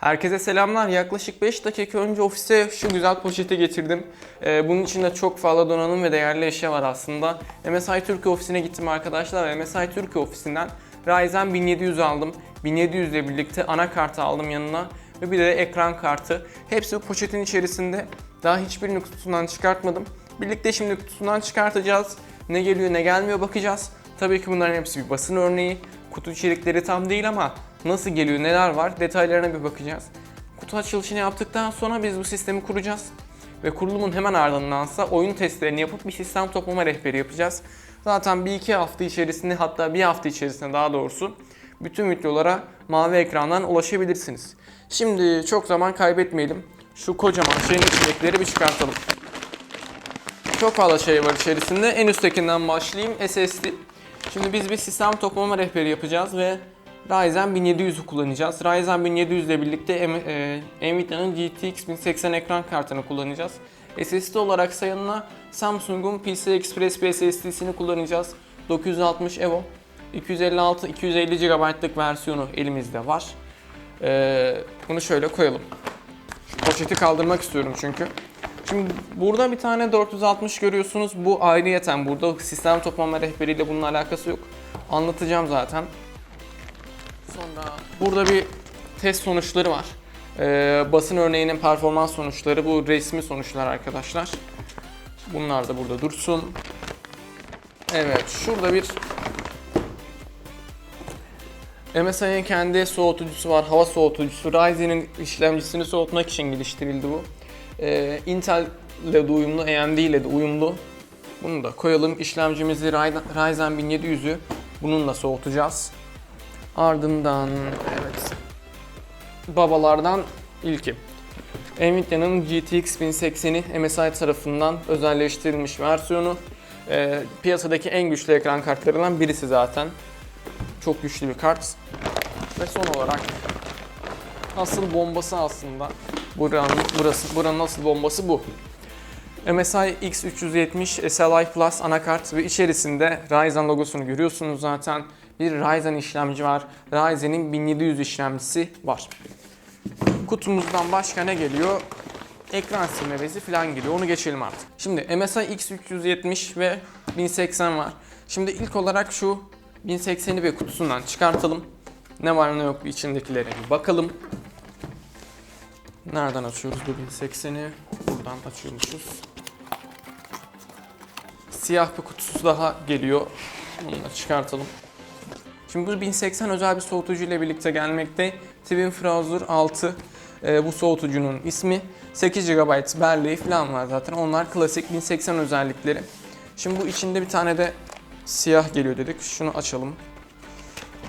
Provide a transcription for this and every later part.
Herkese selamlar. Yaklaşık 5 dakika önce ofise şu güzel poşeti getirdim. Ee, bunun içinde çok fazla donanım ve değerli eşya var aslında. MSI Türkiye ofisine gittim arkadaşlar ve MSI Türkiye ofisinden Ryzen 1700 aldım. 1700 ile birlikte anakartı aldım yanına ve bir de ekran kartı. Hepsi bu poşetin içerisinde. Daha hiçbirini kutusundan çıkartmadım. Birlikte şimdi kutusundan çıkartacağız. Ne geliyor ne gelmiyor bakacağız. Tabii ki bunların hepsi bir basın örneği. Kutu içerikleri tam değil ama nasıl geliyor, neler var detaylarına bir bakacağız. Kutu açılışını yaptıktan sonra biz bu sistemi kuracağız. Ve kurulumun hemen ardındansa oyun testlerini yapıp bir sistem toplama rehberi yapacağız. Zaten bir iki hafta içerisinde hatta bir hafta içerisinde daha doğrusu bütün videolara mavi ekrandan ulaşabilirsiniz. Şimdi çok zaman kaybetmeyelim. Şu kocaman şeyin içindekileri bir çıkartalım. Çok fazla şey var içerisinde. En üsttekinden başlayayım. SSD. Şimdi biz bir sistem toplama rehberi yapacağız ve Ryzen 1700'ü kullanacağız. Ryzen 1700 ile birlikte e, Nvidia'nın GTX 1080 ekran kartını kullanacağız. SSD olarak yanına Samsung'un PCI Express bir SSD'sini kullanacağız. 960 EVO. 256 250 GB'lık versiyonu elimizde var. Ee, bunu şöyle koyalım. Şu poşeti kaldırmak istiyorum çünkü. Şimdi burada bir tane 460 görüyorsunuz. Bu ayrıyeten burada sistem toplama rehberiyle bunun alakası yok. Anlatacağım zaten. Sonra burada bir test sonuçları var. Ee, basın örneğinin performans sonuçları bu resmi sonuçlar arkadaşlar. Bunlar da burada dursun. Evet şurada bir MSI'nin kendi soğutucusu var, hava soğutucusu. Ryzen'in işlemcisini soğutmak için geliştirildi bu. Ee, Intel ile de uyumlu, AMD ile de uyumlu. Bunu da koyalım. İşlemcimizi Ryzen Ryzen 1700'ü bununla soğutacağız. Ardından evet babalardan ilki. Nvidia'nın GTX 1080'i MSI tarafından özelleştirilmiş versiyonu. Ee, piyasadaki en güçlü ekran kartlarından birisi zaten. Çok güçlü bir kart. Ve son olarak asıl bombası aslında buranın, burası, buranın asıl bombası bu. MSI X370 SLI Plus anakart ve içerisinde Ryzen logosunu görüyorsunuz zaten. Bir Ryzen işlemci var. Ryzen'in 1700 işlemcisi var. Kutumuzdan başka ne geliyor? Ekran silme bezi falan geliyor. Onu geçelim artık. Şimdi MSI X370 ve 1080 var. Şimdi ilk olarak şu 1080'i bir kutusundan çıkartalım. Ne var ne yok bir içindekilere bir bakalım. Nereden açıyoruz bu 1080'i? Buradan açıyormuşuz. Siyah bir kutusu daha geliyor. Bunu da çıkartalım. Şimdi bu 1080 özel bir soğutucu ile birlikte gelmekte. Twin Frozr 6 e, bu soğutucunun ismi. 8 GB belleği falan var zaten. Onlar klasik 1080 özellikleri. Şimdi bu içinde bir tane de siyah geliyor dedik. Şunu açalım.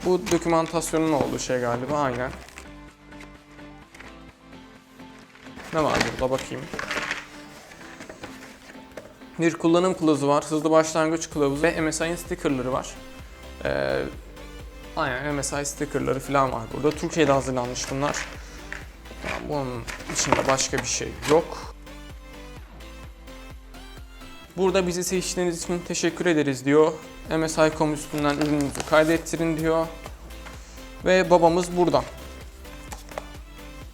Bu dokümantasyonun olduğu şey galiba aynen. Ne var burada bakayım. Bir kullanım kılavuzu var, hızlı başlangıç kılavuzu ve MSI'nin stickerları var. Ee, aynen MSI stickerları falan var burada. Türkiye'de hazırlanmış bunlar. Yani bunun içinde başka bir şey yok. Burada bizi seçtiğiniz için teşekkür ederiz diyor. MSI.com üstünden ürününüzü kaydettirin diyor. Ve babamız burada.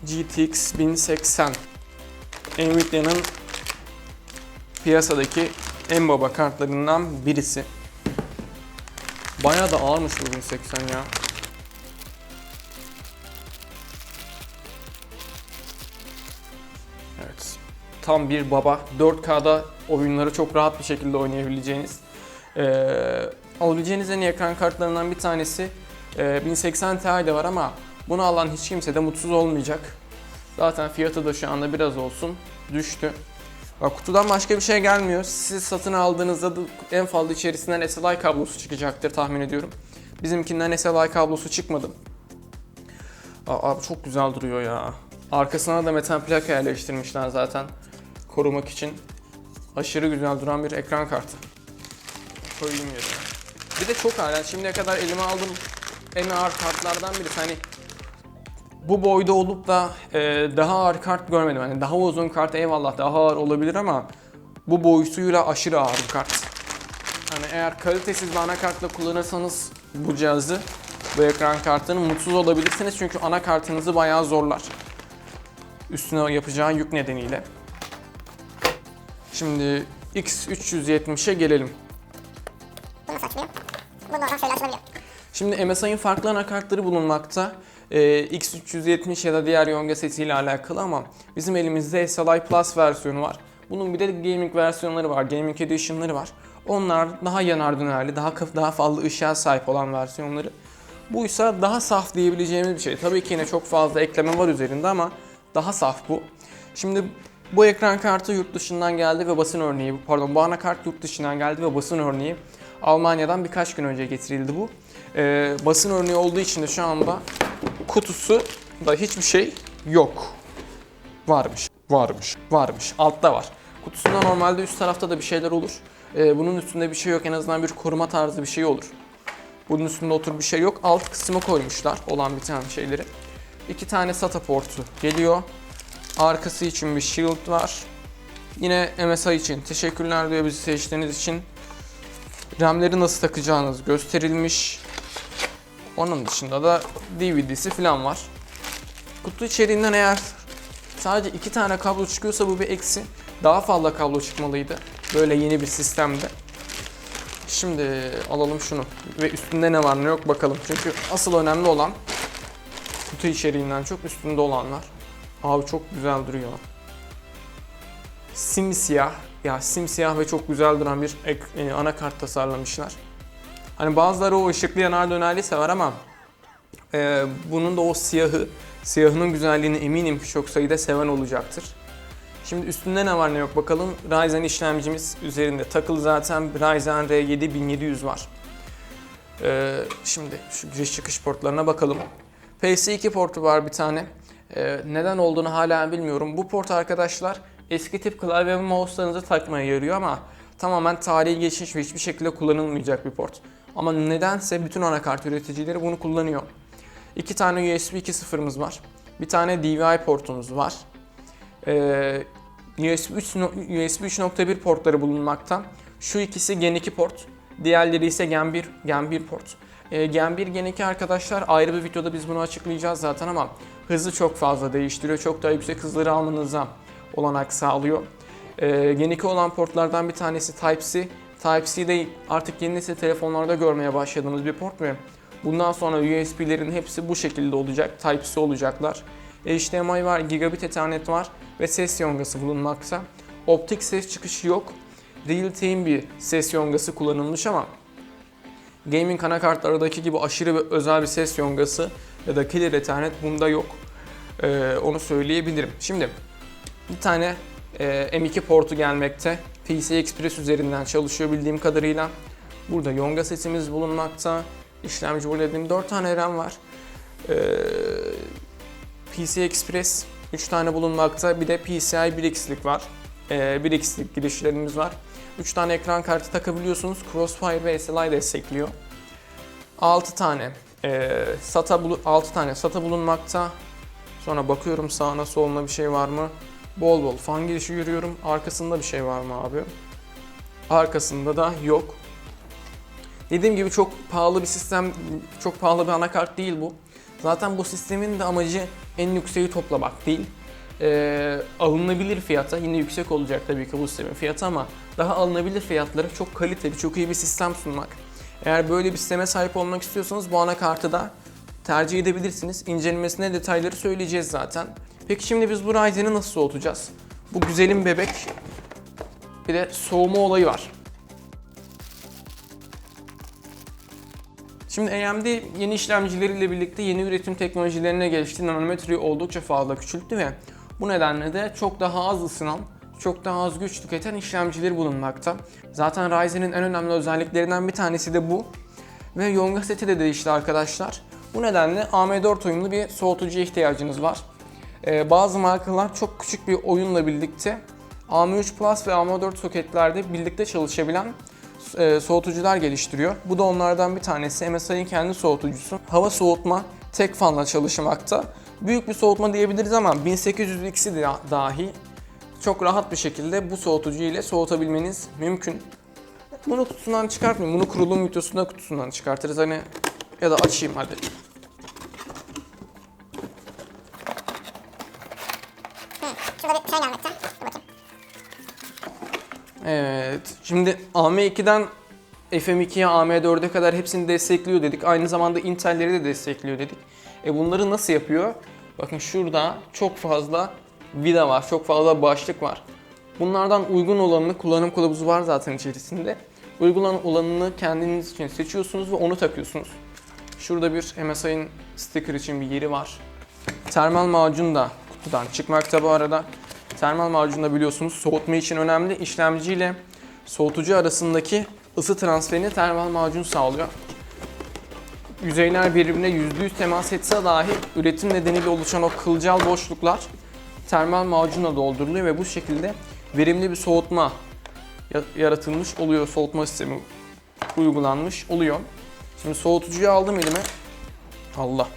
GTX 1080. Nvidia'nın piyasadaki en baba kartlarından birisi. Bayağı da ağırmış bu 1080 ya. Evet. Tam bir baba. 4K'da oyunları çok rahat bir şekilde oynayabileceğiniz. Ee, alabileceğiniz en iyi ekran kartlarından bir tanesi. Ee, 1080 Ti de var ama bunu alan hiç kimse de mutsuz olmayacak. Zaten fiyatı da şu anda biraz olsun düştü. Bak kutudan başka bir şey gelmiyor. Siz satın aldığınızda da en fazla içerisinden SLI kablosu çıkacaktır tahmin ediyorum. Bizimkinden SLI kablosu çıkmadı. Aa, abi çok güzel duruyor ya. Arkasına da metal plaka yerleştirmişler zaten. Korumak için. Aşırı güzel duran bir ekran kartı. Koyayım yerine. Bir de çok. Yani şimdiye kadar elime aldığım en ağır kartlardan birisi. Hani bu boyda olup da e, daha ağır kart görmedim. Hani daha uzun kart eyvallah daha ağır olabilir ama bu boyutuyla aşırı ağır bir kart. Hani eğer kalitesiz bir anakartla kullanırsanız bu cihazı, bu ekran kartını mutsuz olabilirsiniz çünkü anakartınızı bayağı zorlar. Üstüne yapacağı yük nedeniyle. Şimdi X370'e gelelim. Bu nasıl açılıyor? Bu normal şöyle açılabiliyor. Şimdi MSI'ın farklı anakartları bulunmakta. Ee, X370 ya da diğer Yonga setiyle alakalı ama bizim elimizde SLI Plus versiyonu var. Bunun bir de gaming versiyonları var, gaming edition'ları var. Onlar daha yanar dönerli, daha daha fazla ışığa sahip olan versiyonları. Bu ise daha saf diyebileceğimiz bir şey. Tabii ki yine çok fazla ekleme var üzerinde ama daha saf bu. Şimdi bu ekran kartı yurt dışından geldi ve basın örneği, pardon bu anakart yurt dışından geldi ve basın örneği Almanya'dan birkaç gün önce getirildi bu. Ee, basın örneği olduğu için de şu anda kutusu da hiçbir şey yok. Varmış, varmış, varmış. Altta var. Kutusunda normalde üst tarafta da bir şeyler olur. Ee, bunun üstünde bir şey yok. En azından bir koruma tarzı bir şey olur. Bunun üstünde otur bir şey yok. Alt kısmı koymuşlar olan bir tane şeyleri. İki tane SATA portu geliyor. Arkası için bir shield var. Yine MSI için teşekkürler diyor bizi seçtiğiniz için. RAM'leri nasıl takacağınız gösterilmiş. Onun dışında da DVD'si falan var. Kutu içeriğinden eğer sadece iki tane kablo çıkıyorsa bu bir eksi. Daha fazla kablo çıkmalıydı. Böyle yeni bir sistemde. Şimdi alalım şunu ve üstünde ne var ne yok bakalım. Çünkü asıl önemli olan kutu içeriğinden çok üstünde olanlar. Abi çok güzel duruyor. Simsiyah, ya simsiyah ve çok güzel duran bir ek, e, anakart tasarlamışlar. Hani bazıları o ışıklı yanar dönerli sever ama e, bunun da o siyahı, siyahının güzelliğini eminim ki çok sayıda seven olacaktır. Şimdi üstünde ne var ne yok bakalım. Ryzen işlemcimiz üzerinde takılı zaten Ryzen R7 1700 var. Ee, şimdi şu giriş çıkış portlarına bakalım. PS2 portu var bir tane. Ee, neden olduğunu hala bilmiyorum. Bu port arkadaşlar eski tip klavye ve mouse'larınızı takmaya yarıyor ama tamamen tarihi geçmiş ve hiçbir şekilde kullanılmayacak bir port. Ama nedense bütün anakart üreticileri bunu kullanıyor. İki tane USB 2.0'ımız var. Bir tane DVI portumuz var. Ee, USB 3 no- USB 3.1 portları bulunmakta. Şu ikisi Gen 2 port, diğerleri ise Gen 1 Gen 1 port. Ee, Gen 1 Gen 2 arkadaşlar ayrı bir videoda biz bunu açıklayacağız zaten ama hızı çok fazla değiştiriyor. Çok daha yüksek hızları almanıza olanak sağlıyor. Ee, Gen 2 olan portlardan bir tanesi Type-C. Type-C'de artık yeni nesil telefonlarda görmeye başladığımız bir port ve bundan sonra USB'lerin hepsi bu şekilde olacak. Type-C olacaklar. HDMI var, gigabit ethernet var ve ses yongası bulunmakta. Optik ses çıkışı yok. Real time bir ses yongası kullanılmış ama gaming anakartlardaki gibi aşırı ve özel bir ses yongası ya da killer ethernet bunda yok. Ee, onu söyleyebilirim. Şimdi bir tane e, M2 portu gelmekte. PCI Express üzerinden çalışıyor bildiğim kadarıyla. Burada yonga sesimiz bulunmakta. İşlemci burada dediğim 4 tane RAM var. Ee, PCI Express 3 tane bulunmakta. Bir de PCI 1x'lik var. Ee, 1x'lik girişlerimiz var. 3 tane ekran kartı takabiliyorsunuz. Crossfire ve SLI destekliyor. 6 tane e, SATA bulu 6 tane SATA bulunmakta. Sonra bakıyorum sağına soluna bir şey var mı? Bol bol fan girişi görüyorum. Arkasında bir şey var mı abi? Arkasında da yok. Dediğim gibi çok pahalı bir sistem, çok pahalı bir anakart değil bu. Zaten bu sistemin de amacı en yükseği toplamak değil. Ee, alınabilir fiyata, yine yüksek olacak tabii ki bu sistemin fiyatı ama daha alınabilir fiyatlara çok kaliteli, çok iyi bir sistem sunmak. Eğer böyle bir sisteme sahip olmak istiyorsanız bu anakartı da tercih edebilirsiniz. İncelemesine detayları söyleyeceğiz zaten. Peki şimdi biz bu Ryzen'i nasıl soğutacağız? Bu güzelim bebek bir de soğuma olayı var. Şimdi AMD yeni işlemcileriyle birlikte yeni üretim teknolojilerine gelişti. Nanometreyi oldukça fazla küçülttü ve bu nedenle de çok daha az ısınan, çok daha az güç tüketen işlemcileri bulunmakta. Zaten Ryzen'in en önemli özelliklerinden bir tanesi de bu. Ve Yonga seti de değişti arkadaşlar. Bu nedenle AM4 uyumlu bir soğutucuya ihtiyacınız var. Ee, bazı markalar çok küçük bir oyunla birlikte AM3 Plus ve AM4 soketlerde birlikte çalışabilen e, soğutucular geliştiriyor. Bu da onlardan bir tanesi. MSI'nin kendi soğutucusu. Hava soğutma tek fanla çalışmakta. Büyük bir soğutma diyebiliriz ama 1800X'i de dahi çok rahat bir şekilde bu soğutucu ile soğutabilmeniz mümkün. Bunu kutusundan çıkartmayayım. Bunu kurulum videosunda kutusundan çıkartırız. Hani ya da açayım hadi. Şurada bir şey gelmekte. Dur bakayım. Evet. Şimdi AM2'den FM2'ye AM4'e kadar hepsini destekliyor dedik. Aynı zamanda Intel'leri de destekliyor dedik. E bunları nasıl yapıyor? Bakın şurada çok fazla vida var, çok fazla başlık var. Bunlardan uygun olanını kullanım kılavuzu var zaten içerisinde. Uygun olanını kendiniz için seçiyorsunuz ve onu takıyorsunuz. Şurada bir MSI'nin sticker için bir yeri var. Termal macun da kutudan çıkmakta bu arada. Termal macun da biliyorsunuz soğutma için önemli. İşlemciyle soğutucu arasındaki ısı transferini termal macun sağlıyor. Yüzeyler birbirine %100 temas etse dahi üretim nedeniyle oluşan o kılcal boşluklar termal macunla dolduruluyor ve bu şekilde verimli bir soğutma ya- yaratılmış oluyor. Soğutma sistemi uygulanmış oluyor. Şimdi soğutucuyu aldım elime. Allah.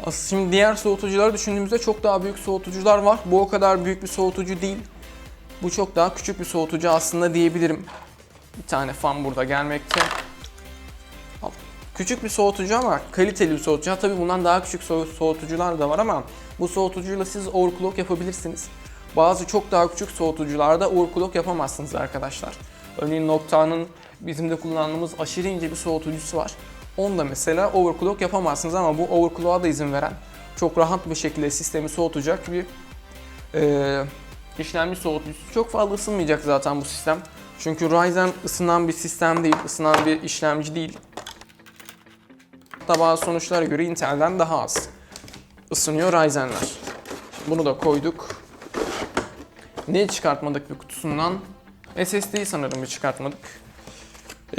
Aslında şimdi diğer soğutucuları düşündüğümüzde çok daha büyük soğutucular var. Bu o kadar büyük bir soğutucu değil. Bu çok daha küçük bir soğutucu aslında diyebilirim. Bir tane fan burada gelmekte. Al. Küçük bir soğutucu ama kaliteli bir soğutucu. Ha, Tabii bundan daha küçük soğu- soğutucular da var ama bu soğutucuyla siz overclock yapabilirsiniz. Bazı çok daha küçük soğutucularda overclock yapamazsınız arkadaşlar. Örneğin Nocta'nın bizim de kullandığımız aşırı ince bir soğutucusu var. Onda mesela overclock yapamazsınız ama bu overclock'a da izin veren çok rahat bir şekilde sistemi soğutacak bir e, işlemci soğutucusu. Çok fazla ısınmayacak zaten bu sistem. Çünkü Ryzen ısınan bir sistem değil, ısınan bir işlemci değil. Hatta bazı sonuçlara göre Intel'den daha az ısınıyor Ryzen'ler. Bunu da koyduk. Ne çıkartmadık bir kutusundan? SSD'yi sanırım bir çıkartmadık.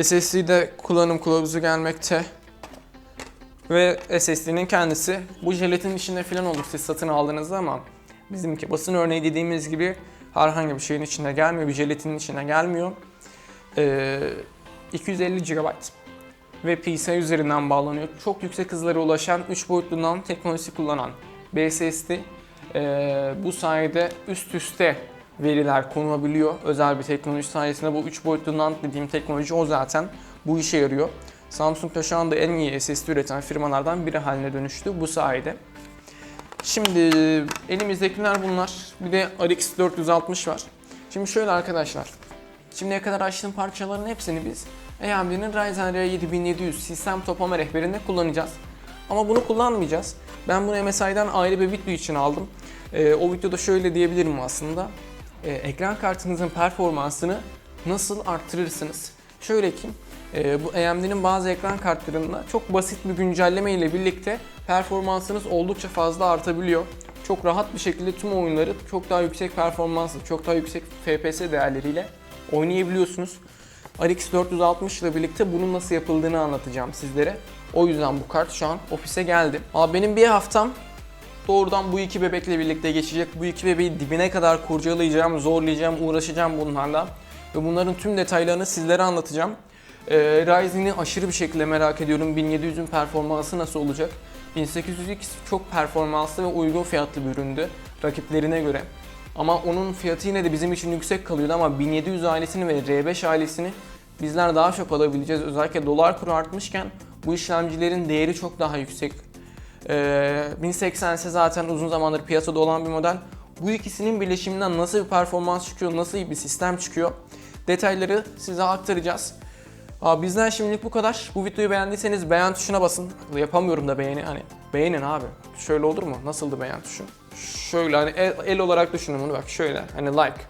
SSD'de kullanım kılavuzu gelmekte. Ve SSD'nin kendisi bu jelatin içinde falan olur siz satın aldığınızda ama bizimki basın örneği dediğimiz gibi herhangi bir şeyin içine gelmiyor, bir jelatinin içine gelmiyor. Ee, 250 GB ve PCI üzerinden bağlanıyor. Çok yüksek hızlara ulaşan 3 boyutlu NAND teknolojisi kullanan BSSD ee, bu sayede üst üste veriler konulabiliyor. Özel bir teknoloji sayesinde bu 3 boyutlu NAND dediğim teknoloji o zaten bu işe yarıyor. Samsung da şu anda en iyi SSD üreten firmalardan biri haline dönüştü bu sayede. Şimdi elimizdekiler bunlar. Bir de RX 460 var. Şimdi şöyle arkadaşlar. Şimdiye kadar açtığım parçaların hepsini biz AMD'nin Ryzen R 7700 sistem toplama rehberinde kullanacağız. Ama bunu kullanmayacağız. Ben bunu MSI'den ayrı bir video için aldım. Ee, o videoda şöyle diyebilirim aslında. Ee, ekran kartınızın performansını nasıl arttırırsınız? Şöyle ki e, bu AMD'nin bazı ekran kartlarında çok basit bir güncelleme ile birlikte performansınız oldukça fazla artabiliyor. Çok rahat bir şekilde tüm oyunları çok daha yüksek performanslı, çok daha yüksek FPS değerleriyle oynayabiliyorsunuz. RX 460 ile birlikte bunun nasıl yapıldığını anlatacağım sizlere. O yüzden bu kart şu an ofise geldi. Abi benim bir haftam doğrudan bu iki bebekle birlikte geçecek. Bu iki bebeği dibine kadar kurcalayacağım, zorlayacağım, uğraşacağım bunlarla. Ve bunların tüm detaylarını sizlere anlatacağım. Ee, Ryzen'i aşırı bir şekilde merak ediyorum. 1700'ün performansı nasıl olacak? 1800X çok performanslı ve uygun fiyatlı bir üründü rakiplerine göre. Ama onun fiyatı yine de bizim için yüksek kalıyordu ama 1700 ailesini ve R5 ailesini bizler daha çok alabileceğiz. Özellikle dolar kuru artmışken bu işlemcilerin değeri çok daha yüksek. Ee, 1080 ise zaten uzun zamandır piyasada olan bir model. Bu ikisinin birleşiminden nasıl bir performans çıkıyor, nasıl bir sistem çıkıyor detayları size aktaracağız. Abi bizden şimdilik bu kadar. Bu videoyu beğendiyseniz beğen tuşuna basın. Yapamıyorum da beğeni hani. Beğenin abi. Şöyle olur mu? Nasıldı beğen tuşu? Şöyle hani el, el olarak düşünün bunu bak şöyle hani like.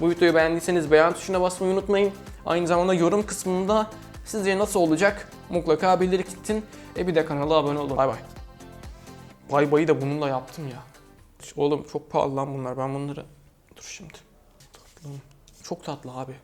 Bu videoyu beğendiyseniz beğen tuşuna basmayı unutmayın. Aynı zamanda yorum kısmında sizce nasıl olacak mutlaka belirtin. E bir de kanala abone olun. Bay bay. Bay bayı da bununla yaptım ya. Oğlum çok pahalı lan bunlar. Ben bunları... Dur şimdi. Tatlı. Çok tatlı abi.